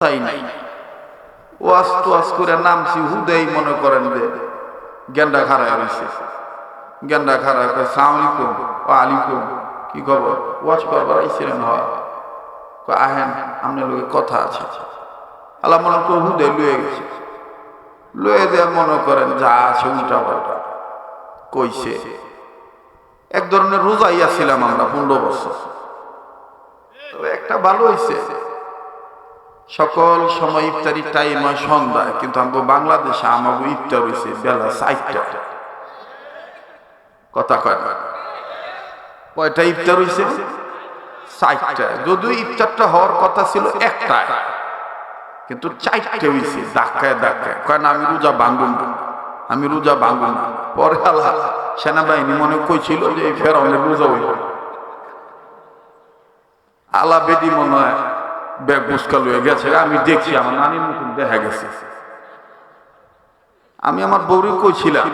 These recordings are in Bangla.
তাই নাই। ওয়াজ তোয়াজ করে নামছি, হুদেই মনে করেন যে গেন্ডা খারায় রয়েছে গেন্ডা খারায় আলাইকুম ও আলাইকুম, কি খবর? ওয়াজ করবার আইছিলেন হয় আহেন, আপনার লোকে কথা আছে। আল্লাহ মনে করে হুদে লুয়ে গেছে। লুয়ে দিয়ে মনে করেন, যা আছে উল্টা পাল্টা। কইছে, এক ধরনের রোজাইয়া ছিলাম আমরা পনেরো বছর। তবে একটা ভালো হয়েছে সকল সময় ইফতারি টাইম হয় সন্ধ্যায়, কিন্তু আমাকে বাংলাদেশে আমাকে ইফতার হয়েছে বেলা চারটা কথা কয় কয়টা ইফতার হয়েছে চারটা যদিও ইফতারটা হওয়ার কথা ছিল একটা কিন্তু চারটে হয়েছে ধাক্কায় ধাক্কায়। কয় না, আমি রোজা ভাঙ্গুন আমি রোজা ভাঙ্গুন পরে আল্লাহ সেনাবাহিনী মনে কইছিল যে এই ফেরাউনের রোজা হইল। আলা বেদি মনে হয় ব্যাগ মুস্কাল হয়ে গেছে। আমি দেখছি আমার নানির মতন দেখা গেছে। আমি আমার বউরে কইছিলাম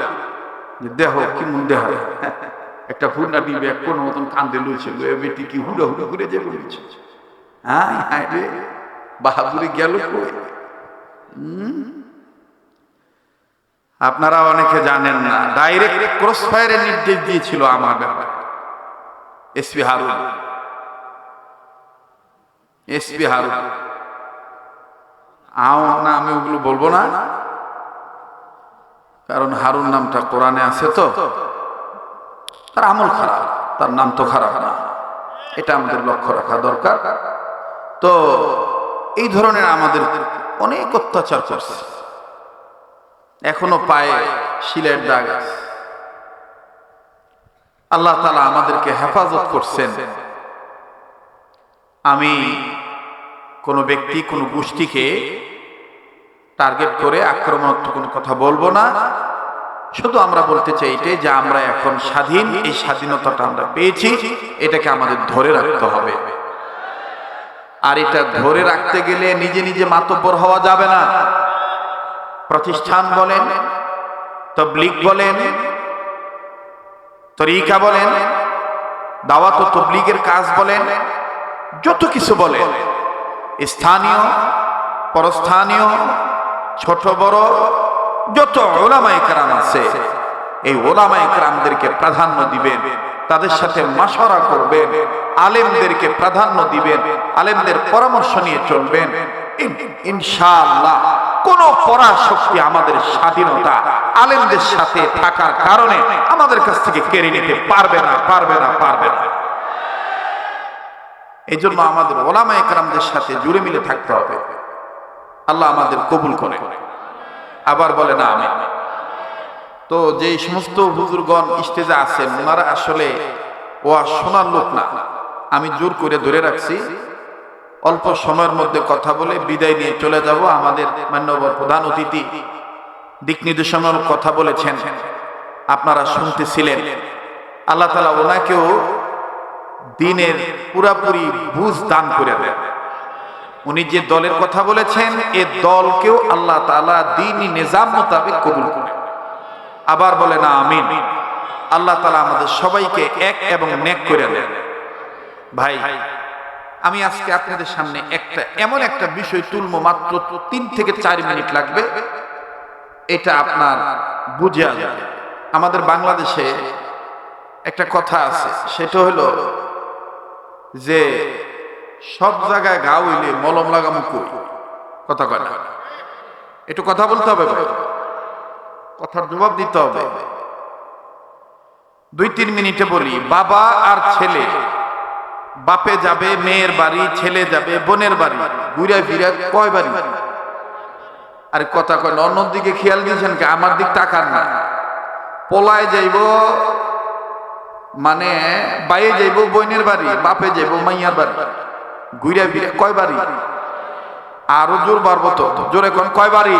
যে দেহ কি মন দেহ একটা হুন্ডা দিবে কোন মতন কান্দে এ বেটি কি হুড়া হুড়া ঘুরে যাবে বলছে। হ্যাঁ হ্যাঁ রে, বাহাদুরি গেল কই? আপনারা অনেকে জানেন না ডাইরেক্ট ক্রস ফায়ারের নির্দেশ দিয়েছিল আমার ব্যাপারে। এসপি হারুন এসপি হারুন আও না, আমি ওগুলো বলব না। কারণ হারুন নামটা কোরআনে আছে তো। তার আমল খারাপ, তার নাম তো খারাপ না। এটা আমাদের লক্ষ্য রাখা দরকার। তো এই ধরনের আমাদের অনেক অত্যাচার করছে। এখনও পায়ে শিলের দাগ। আল্লাহ তালা আমাদেরকে হেফাজত করছেন। আমি কোনো ব্যক্তি, কোনো গোষ্ঠীকে টার্গেট করে আক্রমণাত্মক কোনো কথা বলব না। শুধু আমরা বলতে চাই এটাই যে আমরা এখন স্বাধীন, এই স্বাধীনতাটা আমরা পেয়েছি, এটাকে আমাদের ধরে রাখতে হবে। আর এটা ধরে রাখতে গেলে নিজে নিজে মাতব্বর হওয়া যাবে না। প্রতিষ্ঠান বলেন, তবলিগ বলেন, তরিকা বলেন, দাওয়াত ও তবলিগের কাজ বলেন, যত কিছু বলেন। স্থানীয়, পরস্থানীয়, ছোট বড়, যত ওলামাই কেরাম আছে, এই ওলামাই কেরামদেরকে প্রাধান্য দিবেন, তাদের সাথে মাসরা করবেন, আলেমদেরকে প্রাধান্য দিবেন, আলেমদের পরামর্শ নিয়ে চলবেন। ইন- ইনশাআল্লাহ, কোন পরাশক্তি আমাদের স্বাধীনতা আলেমদের সাথে থাকার কারণে আমাদের কাছ থেকে কেড়ে নিতে পারবে না পারবে না পারবে না। এই জন্য আমাদের ওলামা একরামদের সাথে জুড়ে মিলে থাকতে হবে। আল্লাহ আমাদের কবুল করে আবার বলে না আমি তো যে সমস্ত হুজুরগণ স্টেজে আছেন ওনারা আসলে ও আর শোনার লোক না। আমি জোর করে ধরে রাখছি, অল্প সময়ের মধ্যে কথা বলে বিদায় নিয়ে চলে যাব। আমাদের মান্যবর প্রধান অতিথি দিক নির্দেশনার কথা বলেছেন। আপনারা শুনতেছিলেন। আল্লাহ তালা ওনাকেও দিনের পুরাপুরি বুঝ দান করে দেন উনি যে দলের কথা বলেছেন, এ দলকেও আল্লাহ তালা দিনই নিজাম মোতাবেক কবুল করে আবার বলে না আমিন। আল্লাহ তালা আমাদের সবাইকে এক এবং নেক করে দেন। ভাই, আমি আজকে আপনাদের সামনে একটা, এমন একটা বিষয় তুলবো, মাত্র তিন থেকে চার মিনিট লাগবে। এটা আপনার বুঝে আমাদের বাংলাদেশে একটা কথা আছে, সেটা হলো যে সব জায়গায় ঘা হইলে মলম লাগামো কই? কথা কয় না। একটু কথা বলতে হবে কথার জবাব দিতে হবে। দুই তিন মিনিটে বলি, বাবা আর ছেলে। বাপে যাবে, মেয়ের বাড়ি, ছেলে যাবে, বোনের বাড়ি। ঘুরে ফিরে কয় বাড়ি? আরে কথা কয় অন্যদিকে খেয়াল দিয়েছেন কি? আমার দিক টাকার না। পোলায় যাইব মানে বাইরে যাইব বোনের বাড়ি, বাপে যাইব মাইয়ার বাড়ি। ঘুরে ফিরে কয় বাড়ি? আরও জোর বাড়বো তো। জোরে কোন কয় বাড়ি?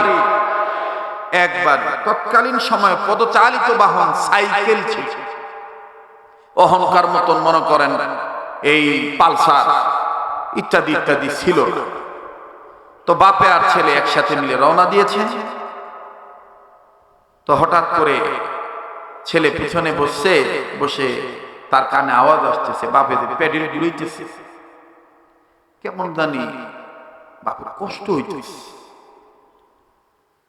একবার তৎকালীন সময়ে পদচালিত বাহন সাইকেল ছিল। অহংকার মতন মনে করেন এই পালসার। ইত্যাদি ইত্যাদি ছিল। তো বাপে আর ছেলে একসাথে মিলে রওনা দিয়েছে। তো হঠাৎ করে ছেলে পিছনে বসছে, বসে তার কানে আওয়াজ আসতেছে, বাপে প্যাডেল ঘুরাইতেছে কেমন জানি বাপের কষ্ট হইতেছে।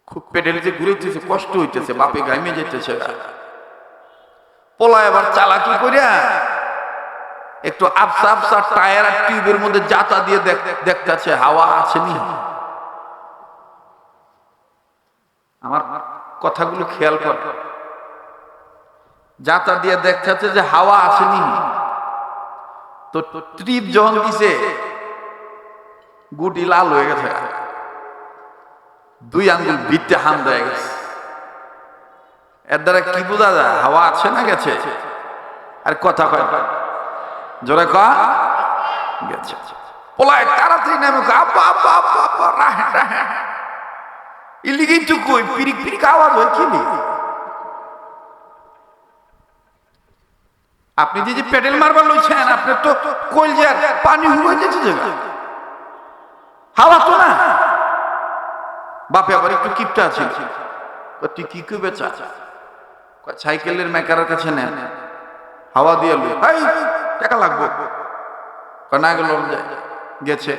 খুব পেডেল যে ঘুরেছে কষ্ট হইতেছে, বাপে গাইমে যেতেছে। পোলা এবার চালাকি করিয়া একটু আফসা আফসা টায়ার আর টিউবের মধ্যে যাতা দিয়ে দেখ- দেখতেছে, হাওয়া আসেনি আমার কথাগুলো খেয়াল কর। জাতা দিয়ে দেখতেছে যে হাওয়া আসেনি। তো ট্রিপ যখন দিছে, গুটি লাল হয়ে গেছে। দুই আঙ্গুল ভিত্তে হাম হয়ে গেছে। এর দ্বারা কি বোঝা যায়? হাওয়া আছে না গেছে? আর কথা কয়। জোরে গেছে। পোলায় তাড়াতাড়ি নামে আব্বা আব্বা আব্বা আব্বা, রাহে রাহে ইলিগেই তো কই পিরিক পিরিক আওয়াজ হয় কি? নি? আপনি যে পেডেল মারবার লইছেন আপনি তো কলজার পানি হুয়ে যাবে হাওয়া তো না। বাপে আবার একটু কিপটা আছে। তুই কি করবে চা? কয়, সাইকেলের মেকারের কাছে নেন হাওয়া দিয়ে লই এই টাকা লাগবে। না গেল গেছে।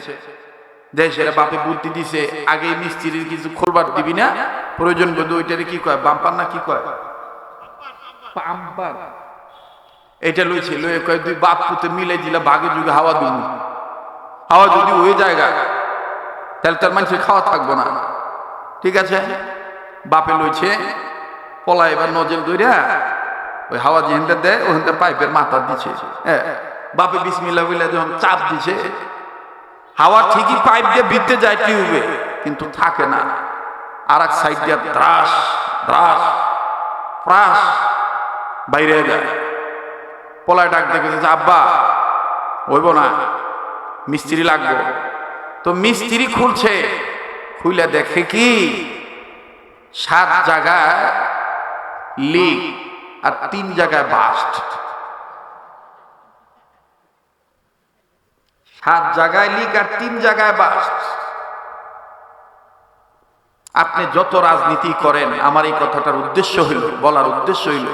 দেশের বাপে বুদ্ধি দিছে আগে মিস্ত্রির কিছু খোলবার দিবি না? প্রয়োজন বোধ ওইটারে কি কয় বাম্পার না কি কয়? পাম্পার এটা লইছে লয়ে কয় দুই বাপ পুতে মিলে দিলে ভাগে যুগে হাওয়া দিব। হাওয়া যদি হয়ে জায়গা তাহলে তার মানুষের খাওয়া থাকব না। ঠিক আছে? বাপে লইছে, পলা এবার নজল দইরা ওই হাওয়া যেহেনটা দেয় ওখানটা পাইপের মাথা দিছে। হ্যাঁ বাপে বিসমিল্লা বলে যখন চাপ দিছে, হাওয়া ঠিকই পাইপ দিয়ে ভিতরে যায় টিউবে কিন্তু থাকে না। আর এক সাইড দিয়ে দ্রাস দ্রাস, প্রাস বাইরে যায়। পলায় ডাক দেখে আব্বা, হইব না, মিস্ত্রি লাগবে। তো মিস্ত্রি খুলছে খুলে দেখে কি? সাত জায়গায় লিক আর তিন জায়গায় বাস্ট। সাত জায়গায় লিক আর তিন জায়গায় বাস্ট। আপনি যত রাজনীতি করেন, আমার এই কথাটার উদ্দেশ্য হইল, বলার উদ্দেশ্য হইল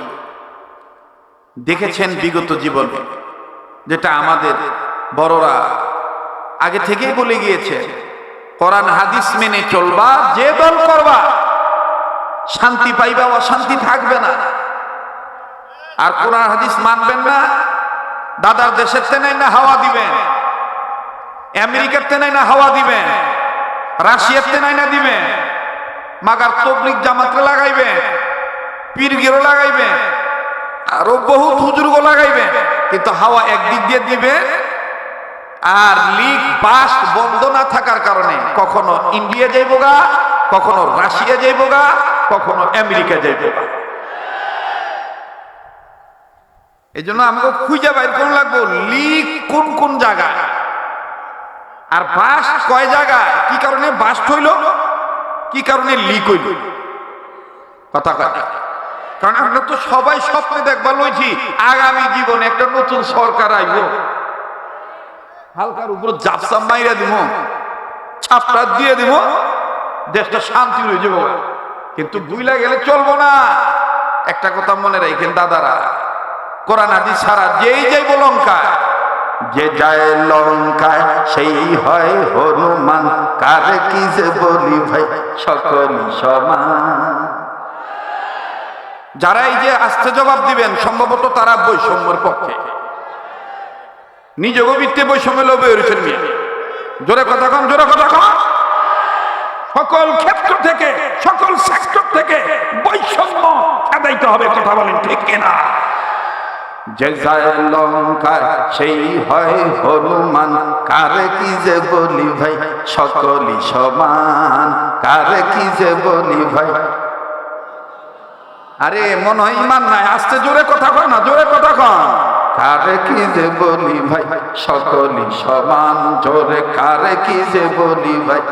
দেখেছেন বিগত জীবনে যেটা আমাদের বড়রা আগে থেকেই বলে গিয়েছে কোরআন হাদিস মেনে চলবা যে দল করবা শান্তি পাইবা অশান্তি থাকবে না। আর কোরআন হাদিস মানবেন না দাদার দেশের তেনাই না হাওয়া দিবেন আমেরিকার তেনাই না হাওয়া দিবেন রাশিয়ার তেনাই না দিবেন মাগার তবলিক জামাতে লাগাইবেন পীরগিরও লাগাইবেন আরও বহুত হুজুরগো লাগাইবেন কিন্তু হাওয়া একদিক দিয়ে দিবে আর লিক বাস বন্ধ না থাকার কারণে কখনো ইন্ডিয়া যাইব গা, কখনো রাশিয়া যাইব গা, কখনো আমেরিকা যাইব গা। এই জন্য আমাকে খুঁজে বাইর করুন লাগবো, লিক কোন কোন জায়গায়? আর বাস কয় জায়গা কি কারণে বাস হইল? কি কারণে লিক হইল? কথা কথা কারণ আমরা তো সবাই স্বপ্নে দেখবার লইছি, আগামী জীবনে একটা নতুন সরকার আইব। হালকার উপর জাপসা মাইরা দিব, ছাপটা দিয়ে দিব, দেশটা শান্তি হয়ে যাব। কিন্তু বুইলা গেলে চলবো না। একটা কথা মনে রাখেন দাদারা, কোরআন আদি ছাড়া যেই যাইব লঙ্কায়, যে যায় লঙ্কায়, সেই হয় হনুমান। কার কি যে বলি ভাই, সকলই সমান। যারা এই যে আস্তে জবাব দিবেন, সম্ভবত তারা বৈষম্যের পক্ষে। নিজেও বৃত্তে বৈষম্য লোভে হয়েছেন নিয়ে জোরে কথা কন, জোরে কথা কন। সকল ক্ষেত্র থেকে, সকল সেক্টর থেকে বৈষম্য খেদাইতে হবে, কথা বলেন ঠিক কিনা? যে যায় লঙ্কায় সেই হয় হনুমান, কারে কি যে বলি ভাই, সকলই সমান, কারে কি যে বলি ভাই আরে মন হয় ইমান নাই। আস্তে জোরে কথা কয় না জোরে কথা কন কারে কি যে বলি ভাই? সকলই সমান। জোরে কারে কি যে বলি ভাই?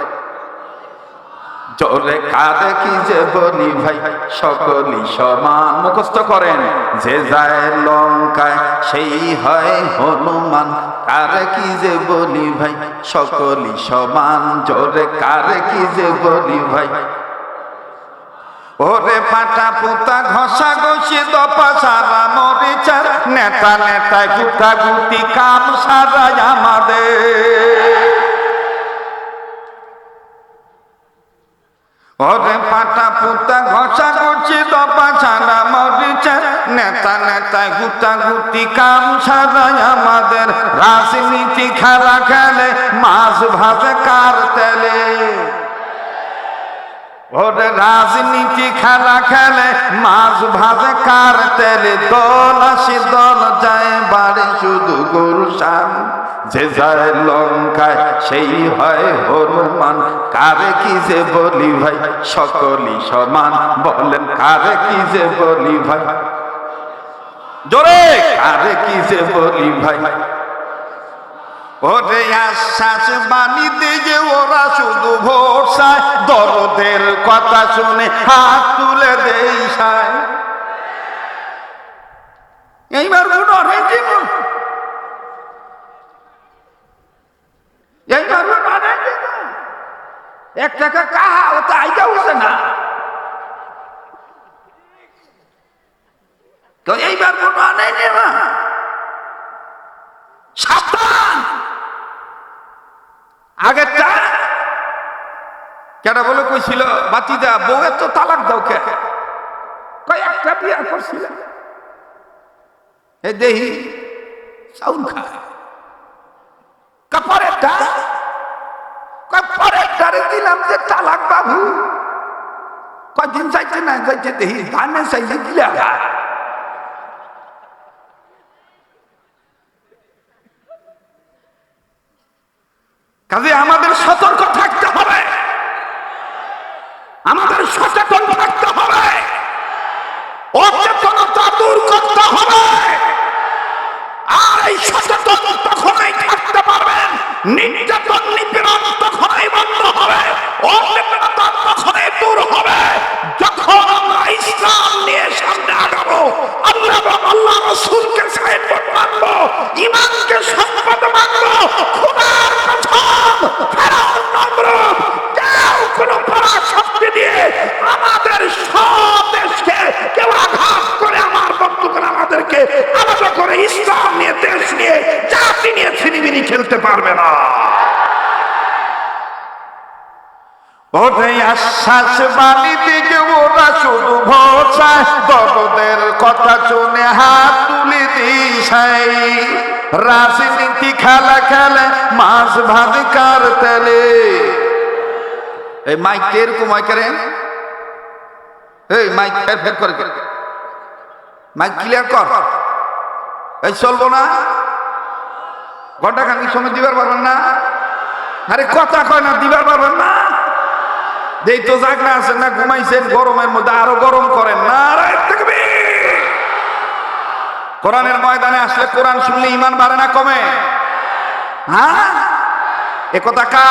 জোরে কারে কি যে বলি ভাই? সকলই সমান। মুখস্থ করেন যে যায় লঙ্কায় সেই হয় হনুমান। কারে কি যে বলি ভাই? সকলই সমান। জোরে কারে কি যে বলি ভাই? ওরে পাটা পুতা ঘষা ঘষি দপা সারা মরিচার, নেতা নেতা গুতা গুতি কাম সারা আমাদের। ওরে পাটা পুতা ঘষা ঘষি দপা ছাড়া মরিছে নেতা নেতা গুতা গুতি কাম সারাই আমাদের। রাজনীতি খেলা খেলে, মাছ ভাজে কার তেলে? ওরে রাজনীতি খেলা খেলে মাছ ভাজে কার তেলে? দল আসি, দল যায়, বাড়ি শুধু গরু শান যে যায় লঙ্কায়, সেই হয় হনুমান। কারে কি যে বলি ভাই, সকলই সমান। বলেন, কারে কি যে বলি ভাই? জোরে! কারে কি যে বলি ভাই? ওরে আশ্বাস বাণীতে যে ওরা শুধু ভরসায় দরদের কথা শুনে হাত তুলে দেই সায় এইবার ভোট অনেক জীবন এইবার ভোট অনেক জীবন এক টাকা কাহা, ও তো আইটা উঠছে না। তো এইবার ভোট অনেক জীবন সাবধান! আগেরটা? কেটা বলে কইছিল বাতিদা বউয়ের তো তালাক দাও কে? কয়, একটা বিয়া করছিল এ দেহি, চাউল খায় কাপড়েরটা কয়, পরেরটারে দিলাম যে তালাক বাবু। কয়দিন চাইতে না যাইতে দেহি, ধানে চাইলে দিলে খায় কাজে আমাদের সতর্ক থাকতে হবে আমাদের সচেতন থাকতে হবে অচেতনতা দূর করতে হবে আর এই সচেতন তখনই থাকতে পারবেন নির্যাতন নিপীড়ন তখনই বন্ধ হবে অচেতনতা তখনই দূর হবে যখন আমরা ইসলাম নিয়ে সামনে আগাবো আল্লাহ এবং আল্লাহ রসুলকে সাহেব মানবো ইমানকে সম্পদ মানবো খুদার কসম ফেরাউন নমরুদ কেউ কোনো পরাশক্তি দিয়ে আমাদের সব দেশকে কেউ আঘাত করে আমার বক্তব্য আমাদেরকে আলাদা করে ইসলাম নিয়ে দেশ নিয়ে জাতি নিয়ে ছিনিমিনি খেলতে পারবে না ওরে আশ্বাস বাণী দিকে ওরা শুধু ভরসায়। বড়দের কথা শুনে হাত তুলে দিশাই। রাজনীতি খেলা খেলে, মাছ ভাত কার তেলে? এই মাইক এরকম হয় করে? এই মাইক ফের ফের করে। মাইক ক্লিয়ার কর। এই চলবো না। ঘণ্টা খানিক সময় দিবার পারবেন না। আরে কথা কয় না, দিবার পারবেন না। যেই তো জাগনা আছেন না ঘুমাইছেন গরমের মধ্যে আরো গরম করেন না আরে তাকবীর! কোরআনের ময়দানে আসলে কোরআন শুনলে ইমান বাড়ে না কমে হ্যাঁ এ কথা কা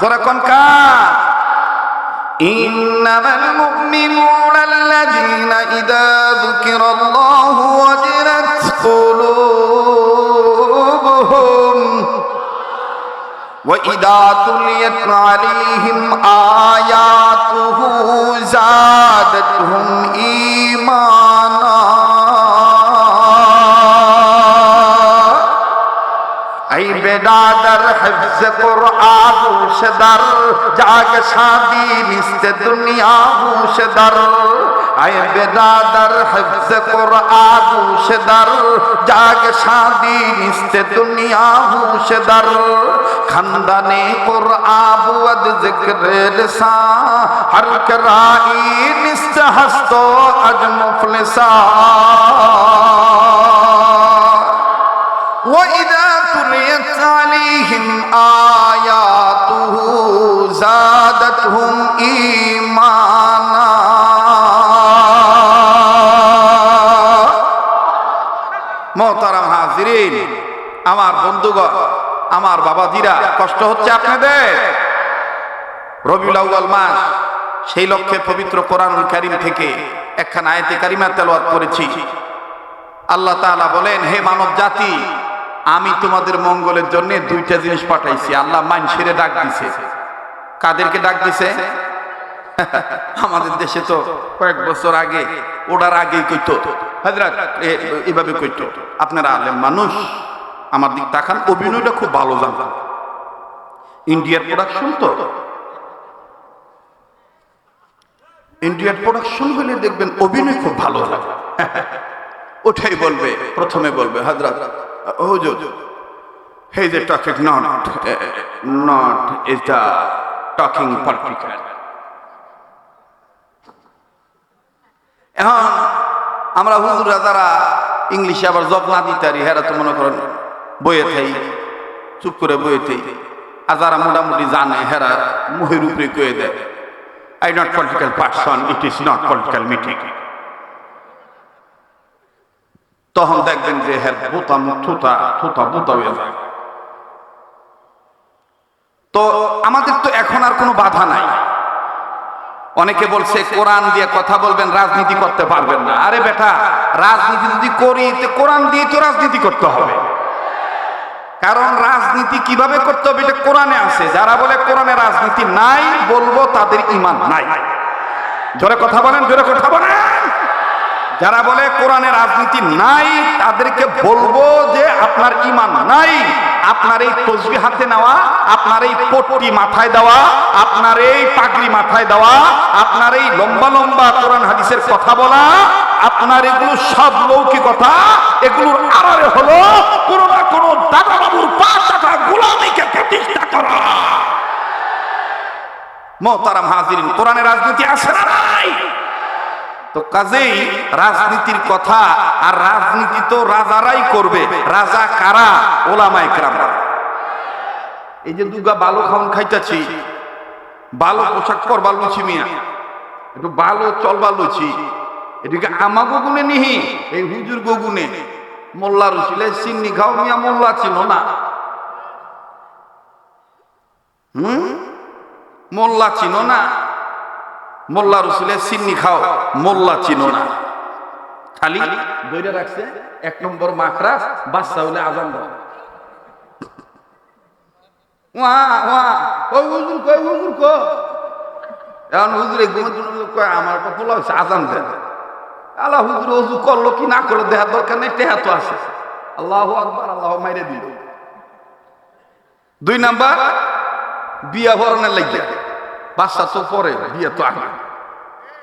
জোরা কোন কা إنما المؤمنون الذين إذا ذكر الله وجلت قلوبهم وإذا تليت عليهم آياته زادتهم إيمانا أي بدادر حفظ قرآن ہوشدر جاگ شادی نست دنیا ہوشدر আয় বেদাদার হফজে কোরআন হুশেদার, জাগ শাদি নিস্তে দুনিয়া হুশেদার। খানদানে কোরআন ওয়াদ জিকরে লিসা, হর করাই নিস্ত হস্ত আজ মুফলিসা। وإذا تليت عليهم آياته زادتهم إيمانا আমার বন্ধুগণ, আমার বাবাজিরা, কষ্ট হচ্ছে আপনাদের? রবিউল আউয়াল মাস, সেই লক্ষ্যে পবিত্র কোরআনুল কারীম থেকে একখানা আয়াতে কারিমা তেলাওয়াত করেছি। আল্লাহ তাআলা বলেন, হে মানব জাতি আমি তোমাদের মঙ্গলের জন্য দুইটা জিনিস পাঠাইছি। আল্লাহ মানসিরে ডাক দিছে। কাদেরকে ডাক দিছে? আমাদের দেশে তো কয়েক বছর আগে ওটার আগেই কইতো। হাজরাত এ- এভাবে কইতো। আপনারা আলেম মানুষ? আমার দিক তাকান, অভিনয়টা খুব ভালো জানতাম ইন্ডিয়ার প্রোডাকশন তো। ইন্ডিয়ার প্রোডাকশন হলে দেখবেন অভিনয় খুব ভালো হয় ওঠাই বলবে, প্রথমে বলবে হুজুর হে যে talking not not is talking political এখন, আমরা হুজুরা যারা ইংলিশে আবার জব না দিতে পারি, হেরা তো মনে করেন বইয়ে থাই, চুপ করে বইয়ে থাই। আর যারা মোটামুটি জানে, হেরা মুহের উপরে কয়ে দেয় I not political person it is not political meeting তখন দেখবেন যে হ্যাঁ বোতা থুতা থুতা বোতা হয়ে যায়। তো আমাদের তো এখন আর কোনো বাধা নাই। অনেকে বলছে, কোরআন দিয়ে কথা বলবেন, রাজনীতি করতে পারবেন না। আরে বেটা, রাজনীতি যদি করি, তো কোরআন দিয়ে তো রাজনীতি করতে হবে। কারণ রাজনীতি কীভাবে করতে হবে কোরআনে আছে। যারা বলে কোরআনে রাজনীতি নাই, বলব তাদের ইমান নাই। জোরে কথা বলেন, জোরে কথা বলেন। যারা বলে কোরআনে রাজনীতি নাই, তাদেরকে বলব যে আপনার ইমান নাই, আপনার এই তসবি হাতে নেওয়া, আপনার এই পট্টি মাথায় দেওয়া, আপনার এই পাগড়ি মাথায় দেওয়া, আপনার এই লম্বা লম্বা কোরআন হাদিসের কথা বলা, আপনার এগুলো সব লৌকিকতা, এগুলোর আড়ালে হলো কোনো দাদা বাবুর পা চাটা গোলামিকে প্রতিষ্ঠা করা। মোহতারাম হাজিরিন, কোরআনে রাজনীতি আছে না নাই? তো কাজেই রাজনীতির কথা আর রাজনীতি তো রাজারাই করবে। রাজা কারা? ওলামাই কারা এই যে দুগা বালো খাউন খাইতেছি। বালো পোশাক পরবা লুচি মিয়া। একটু বালো চলবা লুচি। এদিকে আমাগো গুনে নিহি, এই হুজুর গুনে মোল্লা রুচিলে চিন্নি খাও মিয়া, মোল্লা ছিল না। হুম? মোল্লা চিনো না। মোল্লা রসুলের সিন্নি খাও, মোল্লা চিনো না। খালি দইরা রাখছে এক নম্বর মাখরাস বাচ্চা হলে আজান দাও। কই হুজুর, কই এখন কয়, আমার পোলা হয়েছে আজান দেন। আল্লাহ হুজুর অজু করল কি না করল, দেহার দরকার নেই, টেহা তো আছে। আল্লাহ আকবার, আল্লাহ মাইরে দিল। দুই নাম্বার, বিয়া ভরণের লাগিয়া। বাচ্চা তো পরে, বিয়ে তো আগে।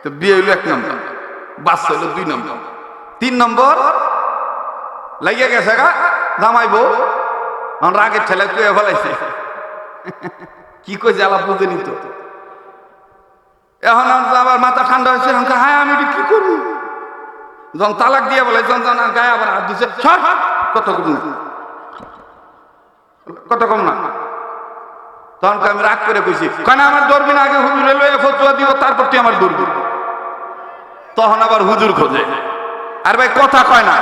তো বিয়ে হইল এক নম্বর, বাচ্চা হইল দুই নম্বর। তিন নম্বর, লাগিয়ে গেছে গা, জামাই বউ, আমার রাগের ঠেলে কুয়ে ফেলাইছে। কি কই জ্বালা বুঝে নিত এখন আবার মাথা ঠান্ডা হয়েছে হ্যাঁ আমি কি করব? যখন তালাক দিয়ে বলে আর গায়ে আবার হাত দিছে। সর! কত কম না। কত কম না। তখন আমি রাগ করে কইছি। কেন আমার দৌড়বি আগে হুজুরে লয়ে ফতুয়া দিব, তারপর তুই আমার দৌড়বি। তখন আবার হুজুর খোঁজে। আর ভাই, কথা কয় না।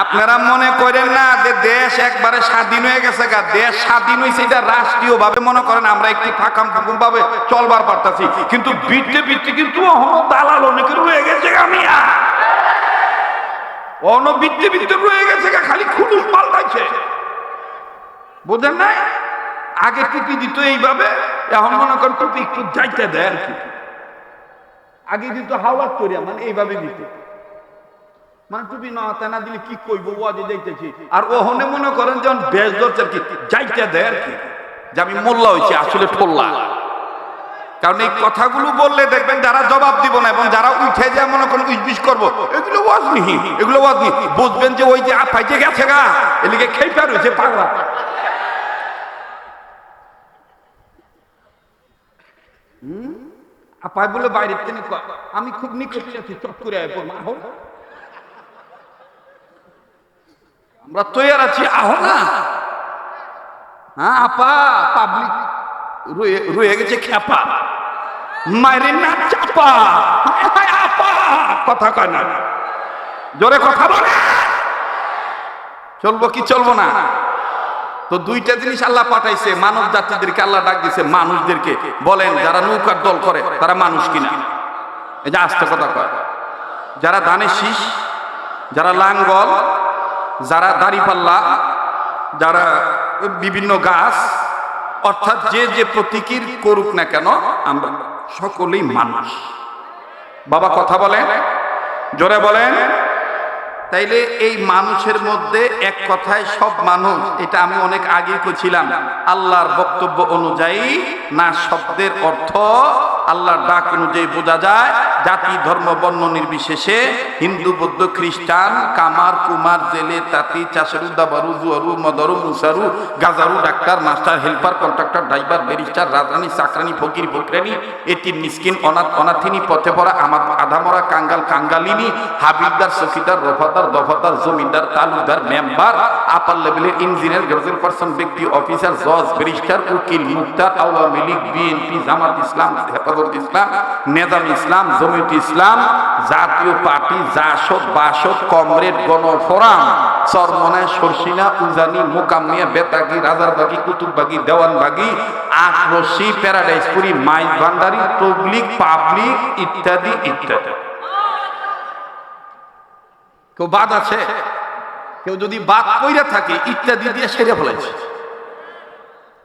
আপনারা মনে করেন না যে দেশ একবারে স্বাধীন হয়ে গেছে গা? দেশ স্বাধীন হয়েছে এটা রাষ্ট্রীয় ভাবে মনে করেন আমরা একটি ফাঁকাম ফাঁকুম ভাবে চলবার পারতাছি। কিন্তু বিটে বিটে কিন্তু দালাল অনেকে হয়ে গেছে আমি মিয়া। গেছে খালি বোঝেন নাই? আগে দিত এইভাবে মনে দেয় আর কি। আগে দিত করিয়া মানে এইভাবে দিত। মানে না দিলে কি আর ওহনে মনে করেন যখন বেশ ধরছে আর কি, যাইতে দেয় আর কি। যে আমি মোল্লা হয়েছি আসলে ঠোল্লা। কারণ এই কথাগুলো বললে দেখবেন যারা জবাব দিব না এবং যারা উঠে যায় মনে করেন উইস করব, এগুলো ওয়াজ নিহি এগুলো ওয়াজ নিহি বুঝবেন যে ওই যে পাইতে গেছে গা, এদিকে খেয়ে পার হয়েছে পাগলা আপায় বলে বাইরের থেকে আমি খুব নিকটে আছি, চট করে আয় পড়ব আহো। আমরা তৈয়ার আছি, আহো না। হ্যাঁ আপা, পাবলিক রয়ে গেছে খেপা। মায়ের না চাপা। কথা কয় না। জোরে কথা বলে। চলবো কি চলবো না? তো দুইটা জিনিস আল্লাহ পাঠাইছে মানব জাতিদেরকে আল্লাহ ডাক দিছে, মানুষদেরকে। বলেন, যারা নৌকার দল করে, তারা মানুষ কিনা? এই যে আস্তে কথা কয়। যারা ধানের শীষ, যারা লাঙ্গল, যারা দাড়িপাল্লা যারা বিভিন্ন গাছ অর্থাৎ যে যে প্রতীকীর করুক না কেন, আমরা সকলেই মানুষ। বাবা কথা বলেন, জোরে বলেন। তাইলে এই মানুষের মধ্যে এক কথায় সব মানুষ, এটা আমি অনেক আগে করছিলাম আল্লাহর বক্তব্য অনুযায়ী না শব্দের অর্থ আল্লাহর ডাক অনুযায়ী বোঝা যায়, জাতি, ধর্ম, বর্ণ নির্বিশেষে হিন্দু, বৌদ্ধ, খ্রিস্টান, কামার, কুমার, জেলে, তাঁতি, চাষারু, দাবারু, জুয়ারু, মদরু, মুসারু, গাজারু, doctor, master, helper, contractor, driver, barrister, রাজধানী, চাকরানি, ফকির ফকরানি এটি মিসকিন, অনাথ, অনাথিনী, পথে পড়া, আমার আধামরা, কাঙ্গাল, কাঙ্গালিনী, হাবিলদার চকিদার রফাদার, দফাদার, জমিদার, তালুকদার, মেম্বার, আপার লেভেলের ইঞ্জিনিয়ার, গ্রাজুয়েট পার্সন, ব্যক্তি, অফিসার, জজ, ব্যারিস্টার, উকিল, মুক্তার, Awami League, BNP, Jamaat Islam Hefazat Islam, Nezam Islam, Jamiat Islam, Jatiya party, Jasad, Basad, comrade, Gano Forum, Charmonai Sarsina, উজানি মোকামিয়া বেতাগি, রাজারবাগি, কুতুববাগি, দেওয়ানবাগি আটরসি প্যারাডাইসপুরি মাইজ ভান্ডারি তবলিক পাবলিক ইত্যাদি ইত্যাদি। কেউ বাদ আছে? কেউ যদি বাদ কইরা থাকে, ইত্যাদি দিয়ে সেরে ফেলেছে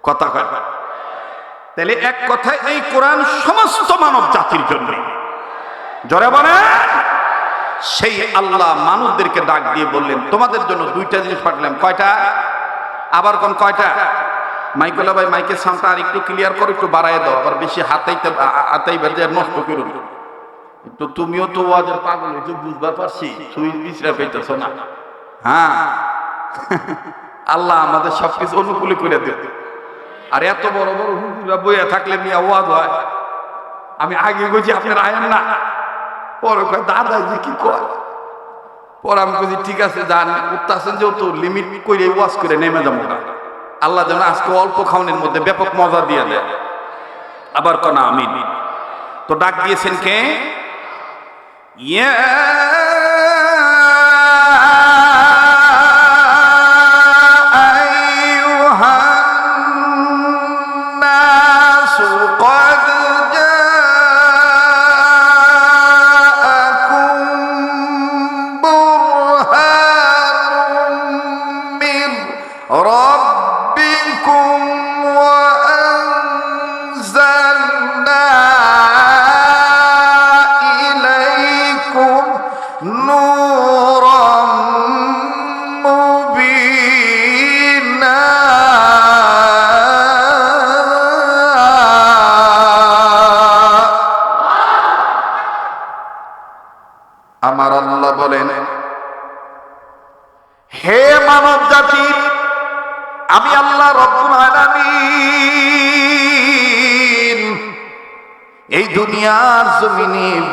কথা কয়। তাহলে এক কথায় এই কোরআন সমস্ত মানব জাতির জন্য। জরে বলে সেই আল্লাহ মানুষদেরকে ডাক দিয়ে বললেন, তোমাদের জন্য দুইটা জিনিস পাঠালাম। কয়টা? আবার কোন কয়টা? মাইকেলা ভাই, মাইকের সামটা আর একটু ক্লিয়ার করো, একটু বাড়ায় দাও। আবার বেশি হাতাইতে হাতাইবার যে নষ্ট করুন। তো তুমিও তো ওয়াজের পাগল হয়েছো, বুঝবার পারছি। সুইচ বিচরা পেতেছ না। হ্যাঁ। আল্লাহ আমাদের সবকিছু অনুকূলে করে দেবে আর এত বড় বড় হুজুরা বইয়া থাকলে মিয়া ওয়াজ হয়। আমি আগে গেছি আপনার আয়েন না। পরে দাদা যে কি কয়? পরে আমি বলছি ঠিক আছে, যান। উঠতেছেন তো লিমিট করে ওয়াজ করে নেমে যাব। আল্লাহ যেন আজকে অল্প খাওয়ানোর মধ্যে ব্যাপক মজা দিয়ে দেয়। আবার কনা আমি তো ডাক দিয়েছেন কে? ইয়া রব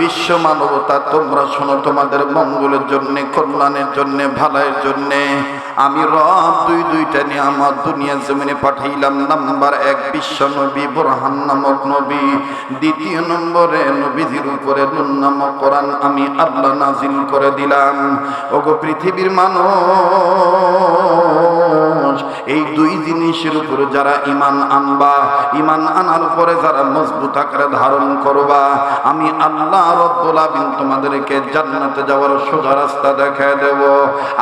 বিশ্ব মানবতা তোমরা শোনো তোমাদের মঙ্গলের জন্যে কল্যাণের জন্যে ভালাইয়ের জন্য। আমি রব দুই দুইটা নিয়ে আমার দুনিয়ার জমিনে পাঠাইলাম। নাম্বার এক, বিশ্ব নবী, বোরহান নামক নবী। দ্বিতীয় নম্বরে নবীজির উপরে নুন নামক কোরআন আমি আল্লাহ নাজিল করে দিলাম। ওগো পৃথিবীর মানুষ, এই দুই জিনিসের উপরে যারা ইমান আনবা ইমান আনার পরে যারা মজবুত আকারে ধারণ করবা, আমি আল্লাহ আমিন তোমাদেরকে জান্নাতে যাওয়ার সোজা রাস্তা দেখায় দেব।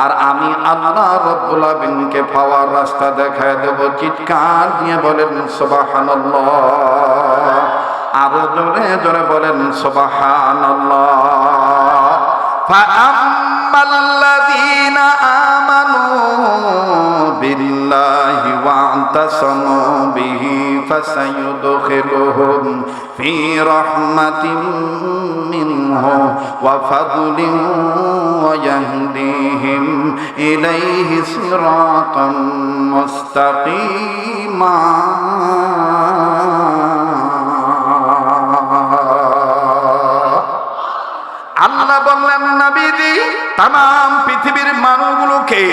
আর আমি আল্লাহ রব্বুল আমিনকে পাওয়ার রাস্তা দেখায় দেব চিৎকার দিয়ে বলেন সুবহানাল্লাহ আরো জোরে জোরে বলেন সুবহানাল্লাহ فأما الذين آمنوا بالله واعتصموا به فسيدخلهم في رحمة منه وفضل ويهديهم إليه صراطا مستقيما আল্লাহ বললেন নবীজি তাম পৃথিবীর মানুষগুলোকে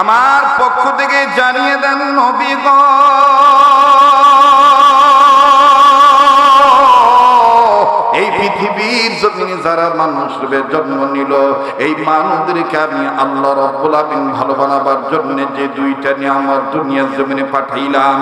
আমার পক্ষ থেকে জানিয়ে দেন নবী গ। এই পৃথিবীর জমিনে যারা মানুষ রূপে জন্ম নিল, এই মানুষদেরকে আমি আল্লাহ রব্বুল আমিন ভালো বানাবার জন্য যে দুইটা নিয়ে আমার দুনিয়ার জমিনে পাঠাইলাম।